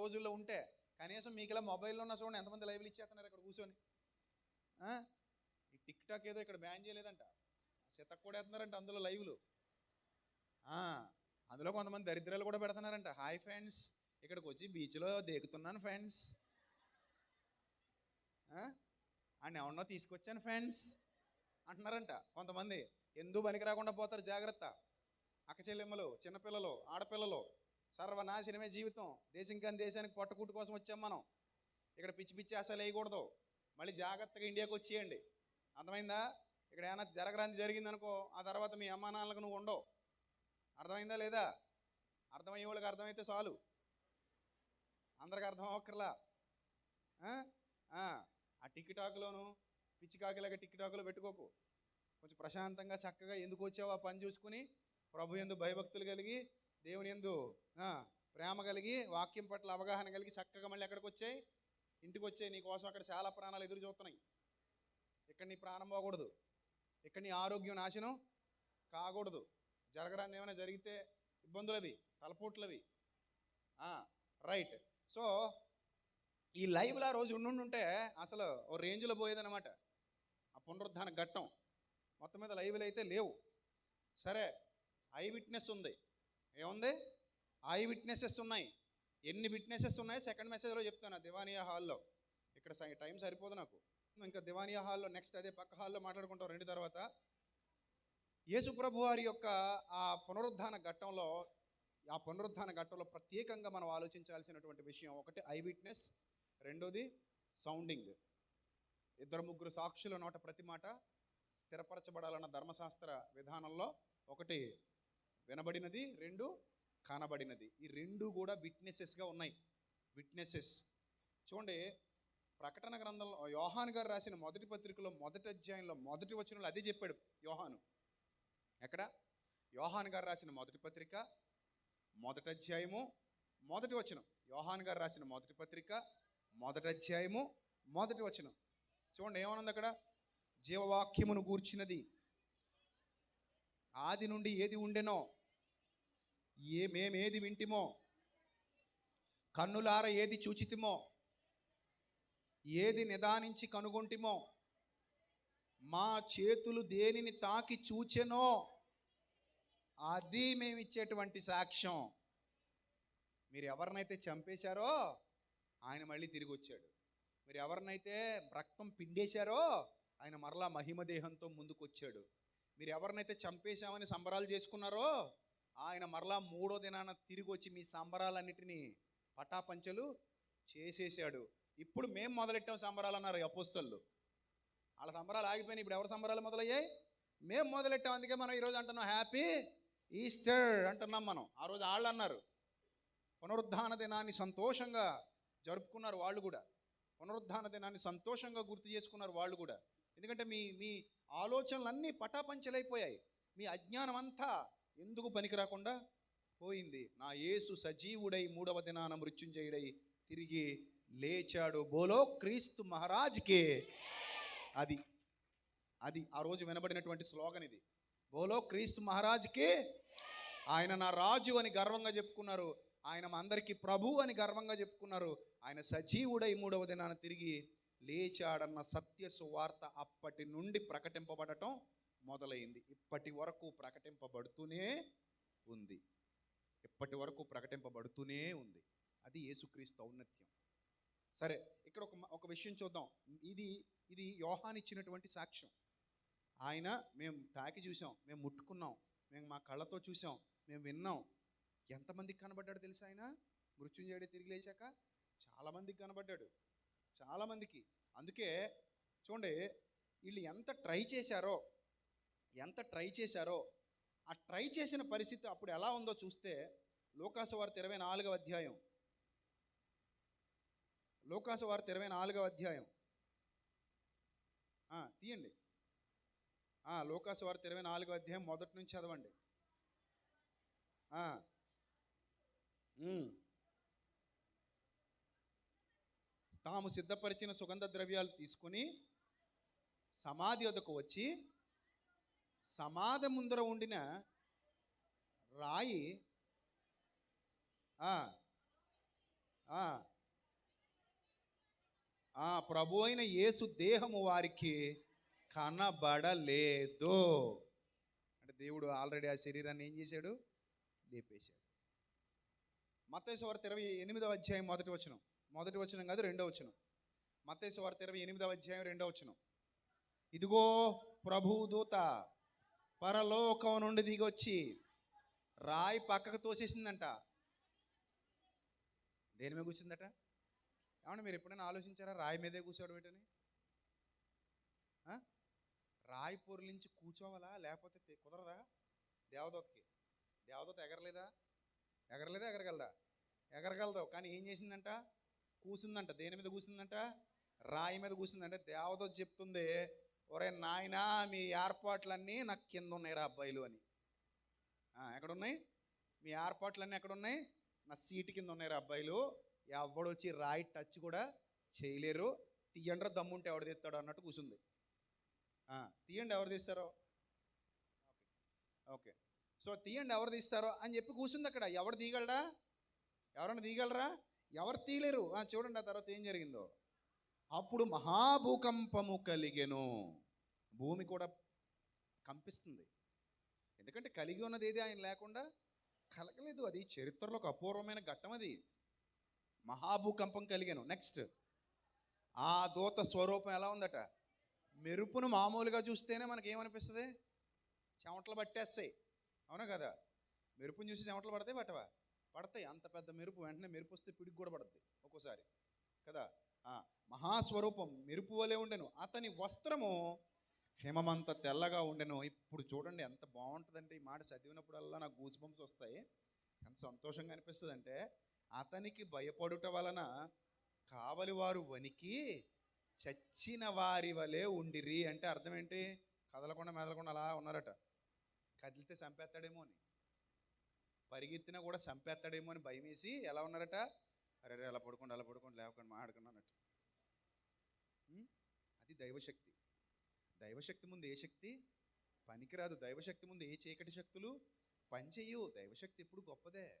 రోజుల్లో ఉంటే కనీసం మీకు ఇలా మొబైల్లో ఉన్న చూడండి ఎంతమంది లైవ్లు ఇచ్చేస్తున్నారు ఇక్కడ కూర్చొని? ఈ టిక్ టాక్ ఏదో ఇక్కడ బ్యాన్ చేయలేదంట. శతక్ కూడా వేస్తున్నారంట అందులో లైవ్లు. అందులో కొంతమంది దరిద్రాలు కూడా పెడుతున్నారంట. హాయ్ ఫ్రెండ్స్ ఇక్కడికి వచ్చి బీచ్లో దేకుతున్నాను ఫ్రెండ్స్. అండ్ ఎవరినో తీసుకొచ్చాను ఫ్రెండ్స్. అంటున్నారంట కొంతమంది. ఎందుకు పనికి రాకుండా పోతారు జాగ్రత్త. అక్క చెల్లెమ్మలు చిన్నపిల్లలు ఆడపిల్లలు. సర్వనాశనమే జీవితం. దేశం కానీ దేశానికి పొట్టకూటు కోసం వచ్చాం మనం. ఇక్కడ పిచ్చి పిచ్చి అసలు వేయకూడదు. మళ్ళీ జాగ్రత్తగా ఇండియాకి వచ్చేయండి. అర్థమైందా? ఇక్కడ ఏమైనా జరగరాని జరిగిందనుకో ఆ తర్వాత మీ అమ్మా నాన్నలకు నువ్వు ఉండవు. అర్థమైందా లేదా? అర్థమయ్యే వాళ్ళకి అర్థమైతే చాలు. అందరికి అర్థం అవ్వక్కర్లా. ఆ? ఆ టిక్ టాక్లోను పిచ్చి కాకిలాగా టిక్ టాక్లో పెట్టుకోకు. కొంచెం ప్రశాంతంగా చక్కగా ఎందుకు వచ్చావు ఆ పని చూసుకుని ప్రభు ఎందు భయభక్తులు కలిగి దేవుని ఎందు ప్రేమ కలిగి వాక్యం పట్ల అవగాహన కలిగి చక్కగా మళ్ళీ ఎక్కడికి వచ్చాయి ఇంటికి వచ్చాయి నీకోసం అక్కడ చాలా ప్రాణాలు ఎదురు చూస్తున్నాయి. ఇక్కడ నీ ప్రాణం పోకూడదు. ఇక్కడ నీ ఆరోగ్యం నాశనం కాకూడదు. జరగరాని ఏమైనా జరిగితే ఇబ్బందులవి తలపోట్లవి. రైట్. సో ఈ లైవ్లో ఆ రోజు ఉండుంటే అసలు ఓ రేంజ్లో పోయేదన్నమాట. ఆ పునరుద్ధాన ఘట్టం. మొత్తం మీద లైవ్లు అయితే లేవు. సరే ఐ విట్నెస్ ఉంది. ఏముంది? ఐ విట్నెసెస్ ఉన్నాయి. ఎన్ని విట్నెసెస్ ఉన్నాయి? సెకండ్ మెసేజ్లో చెప్తాను దివానియా హాల్లో. ఇక్కడ టైం సరిపోదు నాకు. ఇంకా దివానియా హాల్లో నెక్స్ట్ అదే పక్క హాల్లో మాట్లాడుకుంటాం రెండు తర్వాత. యేసుప్రభు వారి యొక్క ఆ పునరుద్ధాన ఘట్టంలో ఆ పునరుద్ధాన ఘట్టంలో ప్రత్యేకంగా మనం ఆలోచించాల్సినటువంటి విషయం ఒకటి ఐ విట్నెస్ రెండోది సౌండింగ్ ఇద్దరు ముగ్గురు సాక్షుల నోట ప్రతి మాట స్థిరపరచబడాలన్న ధర్మశాస్త్ర విధానంలో. ఒకటి వినబడినది రెండు కనబడినది. ఈ రెండు కూడా విట్నెసెస్గా ఉన్నాయి. విట్నెసెస్ చూడండి ప్రకటన గ్రంథంలో యోహాన్ గారు రాసిన మొదటి పత్రికలో మొదటి అధ్యాయంలో మొదటి వచనంలో అదే చెప్పాడు యోహాను. ఎక్కడ? యోహాన్ గారు రాసిన మొదటి పత్రిక మొదటి అధ్యాయము మొదటి వచనం. యోహాన్ గారు రాసిన మొదటి పత్రిక మొదటి అధ్యాయము మొదటి వచనం. చూడండి ఏమనుంది అక్కడ? జీవవాక్యమును గూర్చినది. ఆది నుండి ఏది ఉండెనో ఏ మేమేది వింటిమో కన్నులార ఏది చూచితిమో ఏది నిదానించి కనుగొంటిమో మా చేతులు దేనిని తాకి చూచెనో అది మేమిచ్చేటువంటి సాక్ష్యం. మీరు ఎవరినైతే చంపేశారో ఆయన మళ్ళీ తిరిగి వచ్చాడు మీరు ఎవరినైతే రక్తం పిండేశారో ఆయన మరలా మహిమ దేహంతో ముందుకు వచ్చాడు మీరు ఎవరినైతే చంపేశామని సంబరాలు చేసుకున్నారో ఆయన మరలా మూడో దినాన తిరిగి వచ్చి మీ సంబరాలన్నిటినీ పటాపంచలు చేసేసాడు. ఇప్పుడు మేము మొదలెట్టాం సంబరాలు అన్నారు ఈ వాళ్ళ సంబరాలు ఆగిపోయినాయి. ఇప్పుడు ఎవరి సంబరాలు మొదలయ్యాయి? మేము మొదలెట్టాం. అందుకే మనం ఈరోజు అంటున్నాం హ్యాపీ ఈస్టర్ అంటున్నాం మనం. ఆ రోజు వాళ్ళు అన్నారు. పునరుద్ధాన దినాన్ని సంతోషంగా జరుపుకున్నారు వాళ్ళు కూడా. పునరుద్ధాన దినాన్ని సంతోషంగా గుర్తు చేసుకున్నారు వాళ్ళు కూడా. ఎందుకంటే మీ మీ ఆలోచనలన్నీ పటాపంచలైపోయాయి. మీ అజ్ఞానం అంతా ఎందుకు పనికి రాకుండా? పోయింది. నా యేసు సజీవుడై మూడవ దినాన మృత్యుంజయుడై తిరిగి లేచాడు. బోలో క్రీస్తు మహారాజ్కే. అది అది ఆ రోజు వినబడినటువంటి స్లోగన్ ఇది. బోలో క్రీస్తు మహారాజ్కే. ఆయన నా రాజు అని గర్వంగా చెప్పుకున్నారు. ఆయన మా అందరికీ ప్రభు అని గర్వంగా చెప్పుకున్నారు. ఆయన సజీవుడై మూడవ దినాన తిరిగి లేచాడన్న సత్య సువార్త అప్పటి నుండి ప్రకటింపబడటం మొదలైంది. ఇప్పటి వరకు ప్రకటింపబడుతూనే ఉంది. ఇప్పటి వరకు ప్రకటింపబడుతూనే ఉంది. అది యేసుక్రీస్తు ఔన్నత్యం. సరే ఇక్కడ ఒక ఒక విషయం చూద్దాం. ఇది ఇది యోహాన్ ఇచ్చినటువంటి సాక్ష్యం. ఆయన మేము తాకి చూసాం మేము ముట్టుకున్నాం మేము మా కళ్ళతో చూసాం మేము విన్నాం. ఎంతమందికి కనబడ్డాడు తెలుసా ఆయన? మృత్యుంజయుడు తిరిగి లేచాక? చాలామందికి కనబడ్డాడు. చాలామందికి. అందుకే చూడండి వీళ్ళు ఎంత ట్రై చేశారో ఎంత ట్రై చేశారో ఆ ట్రై చేసిన పరిస్థితి అప్పుడు ఎలా ఉందో చూస్తే లోకాసు వార్త ఇరవై నాలుగవ అధ్యాయం. లోకాసు వార్త ఇరవై నాలుగవ అధ్యాయం. తీయండి. ఆ, లోకాసు వార్త ఇరవై నాలుగవ అధ్యాయం మొదటి నుంచి చదవండి. తాము సిద్ధపరిచిన సుగంధ ద్రవ్యాలు తీసుకొని సమాధి వద్దకు వచ్చి సమాధి ముందర ఉండిన రాయి ఆ, ఆ. ప్రభు అయిన యేసు దేహము వారికి కనబడలేదు. అంటే దేవుడు ఆల్రెడీ ఆ శరీరాన్ని ఏం చేశాడు? లేపేశాడు. మత్తయి వార్త ఇరవై ఎనిమిదవ అధ్యాయం మొదటి వచనం. మొదటి వచనం కాదు రెండవ వచనం. మత్తయి వార్త ఇరవై ఎనిమిదవ అధ్యాయం రెండవ వచనం. ఇదిగో ప్రభు దూత పరలోకం నుండి దిగొచ్చి రాయి పక్కకు తోసేసిందంట. దేని మీద కూర్చుందట? ఏమన్నా మీరు ఎప్పుడైనా ఆలోచించారా రాయి మీదే కూర్చోవడం ఏంటని? రాయి పొరిలించి కూర్చోవాలా? లేకపోతే కుదరదా దేవదూతకి? దేవదూత ఎగరలేదా? ఎగరలేదా? ఎగరగలదా? ఎగరగలదు. కానీ ఏం చేసిందంట? కూసిందంట దేని మీద కూసిందంట రాయి మీద కూసిందంటే దేవదూత చెప్తుంది ఒరే నాయనా మీ ఏర్పాట్లన్నీ నాకు కింద ఉన్నాయిరా అబ్బాయిలు అని. ఎక్కడున్నాయి? మీ ఏర్పాట్లన్నీ ఎక్కడున్నాయి? నా సీటు కింద ఉన్నాయిరా అబ్బాయిలు. ఎవడొచ్చి రాయి టచ్ కూడా చేయలేరు. తీయండ్రా దమ్ముంటే ఎవడు తీస్తాడు అన్నట్టు కూర్చుంది తీయండి ఎవరు తీస్తారో? ఓకే. సో తీయండి ఎవరు తీస్తారో అని చెప్పి కూర్చుంది అక్కడ. ఎవరు తీయగలరా ఎవరైనా తీయగలరా? ఎవరు తీయలేరు? చూడండి ఆ తర్వాత ఏం జరిగిందో. అప్పుడు మహాభూకంపము కలిగెను. భూమి కూడా కంపిస్తుంది. ఎందుకంటే కలిగి ఉన్నది ఏది? ఆయన లేకుండా కలగలేదు. అది చరిత్రలో ఒక అపూర్వమైన ఘట్టం అది. మహాభూకంపం కలిగాను. నెక్స్ట్ ఆ దూత స్వరూపం ఎలా ఉందట? మెరుపును మామూలుగా చూస్తేనే మనకి ఏమనిపిస్తుంది? చెమటలు పట్టేస్తాయి. అవునా కదా? మెరుపును చూసి చెమటలు పడతాయి పట్టవా? పడతాయి. అంత పెద్ద మెరుపు వెంటనే మెరుపు వస్తే పిడికి కూడా పడుతుంది ఒక్కోసారి. కదా? మహాస్వరూపం మెరుపు వలె ఉండెను. అతని వస్త్రము హిమమంత తెల్లగా ఉండెను. ఇప్పుడు చూడండి ఎంత బాగుంటుందంటే ఈ మాట చదివినప్పుడల్లా నాకు గూస్ బంప్స్ వస్తాయి. ఎంత సంతోషంగా అనిపిస్తుంది అంటే అతనికి భయపడుట వలన కావలి వారు వణికి చచ్చిన వారి వలె ఉండిరి అంటే అర్థం ఏంటి? కదలకుండా మెదలకుండా అలా ఉన్నారట. కదిలితే చంపేస్తాడేమో అని. పరిగెత్తినా కూడా చంపేస్తాడేమో అని భయం వేసి ఎలా ఉన్నారట? అరే అలా పడుకోండి అలా పడుకోండి లేకుండా మాట్లాడుకున్నానట్టు అది దైవశక్తి. దైవశక్తి ముందు ఏ శక్తి? పనికిరాదు. దైవశక్తి ముందు ఏ చీకటి శక్తులు? పనిచేయు దైవశక్తి ఎప్పుడు గొప్పదే.